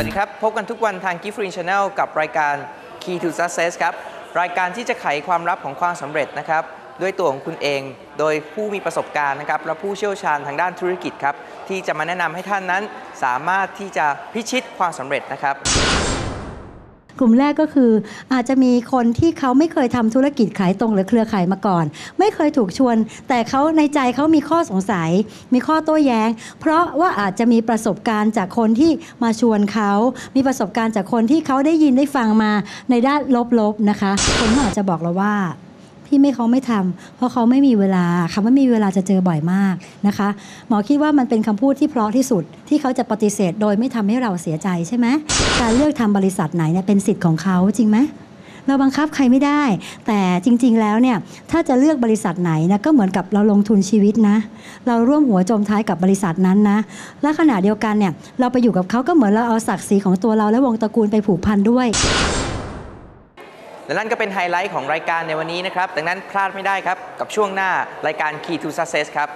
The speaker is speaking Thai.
วัสดีครับ พบกันทุกวันทาง Gift Green Channel กับรายการ Key to Success ครับ รายการที่จะไขความลับของความสำเร็จนะครับ ด้วยตัวของคุณเอง โดยผู้มีประสบการณ์นะครับ และผู้เชี่ยวชาญทางด้านธุรกิจครับ ที่จะมาแนะนำให้ท่านนั้น สามารถที่จะพิชิตความสำเร็จนะครับ กลุ่มแรกก็คือ อาจจะมีคนที่เขาไม่เคยทำธุรกิจขายตรงหรือเครือข่ายมาก่อน ไม่เคยถูกชวน แต่เขาในใจเขามีข้อสงสัย มีข้อโต้แย้ง เพราะว่าอาจจะมีประสบการณ์จากคนที่มาชวนเขา มีประสบการณ์จากคนที่เขาได้ยินได้ฟังมาในด้านลบๆนะคะคนอาจจะบอกเราว่า พี่ไม่เขาไม่ทำเพราะเขาไม่มีเวลาคำว่าไม่มีเวลาจะเจอบ่อยมากนะคะ หมอคิดว่ามันเป็นคำพูดที่เพราะที่สุดที่เขาจะปฏิเสธ โดยไม่ทำให้เราเสียใจใช่ไหมการเลือกทำบริษัทไหนเนี่ยเป็นสิทธิ์ของเขาจริงไหมเราบังคับใครไม่ได้ แต่จริง ๆ แล้วเนี่ยถ้าจะเลือกบริษัทไหนนะก็เหมือนกับเราลงทุนชีวิตนะ เราร่วมหัวจมท้ายกับบริษัทนั้นนะและขณะเดียวกันเนี่ยเราไปอยู่กับเขาก็เหมือนเราเอาศักดิ์ศรีของตัวเราและวงตระกูลไปผูกพันด้วย และนั่นก็เป็นไฮไลท์ของรายการในวันนี้นะครับ ดังนั้นพลาดไม่ได้ครับ กับช่วงหน้ารายการ Key to Success ครับ